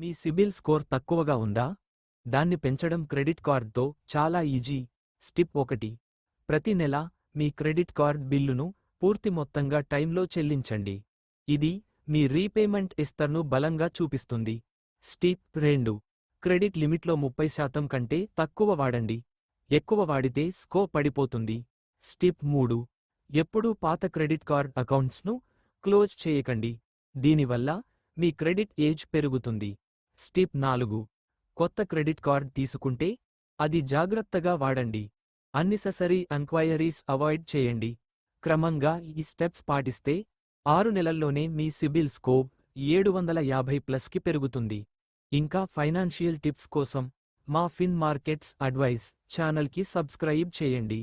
మీ CIBIL score తక్కువగా ఉందా? దాన్ని పెంచడం క్రెడిట్ కార్డ్తో చాలా ఈజీ. స్టిప్ ఒకటి. ప్రతి నెల మీ క్రెడిట్ కార్డ్ బిల్లును పూర్తి మొత్తంగా టైంలో చెల్లించండి. ఇది మీ రీపేమెంట్ ఇస్తర్ను బలంగా చూపిస్తుంది. స్టిప్ రెండు. క్రెడిట్ లిమిట్లో ముప్పై శాతం కంటే తక్కువ వాడండి. ఎక్కువ వాడితే స్కో పడిపోతుంది. స్టిప్ మూడు. ఎప్పుడూ పాత క్రెడిట్ కార్డ్ అకౌంట్స్ను క్లోజ్ చేయకండి. దీనివల్ల మీ క్రెడిట్ ఏజ్ పెరుగుతుంది. స్టిప్ నాలుగు. కొత్త క్రెడిట్ కార్డ్ తీసుకుంటే అది జాగ్రత్తగా వాడండి. అన్నిససరీ ఎంక్వైరీస్ అవాయిడ్ చేయండి. క్రమంగా ఈ స్టెప్స్ పాటిస్తే ఆరు నెలల్లోనే మీ సిబిల్ స్కోప్ ఏడు వందల యాభై ప్లస్కి పెరుగుతుంది. ఇంకా ఫైనాన్షియల్ టిప్స్ కోసం మా ఫిన్ మార్కెట్స్ అడ్వైస్ ఛానల్కి సబ్స్క్రైబ్ చేయండి.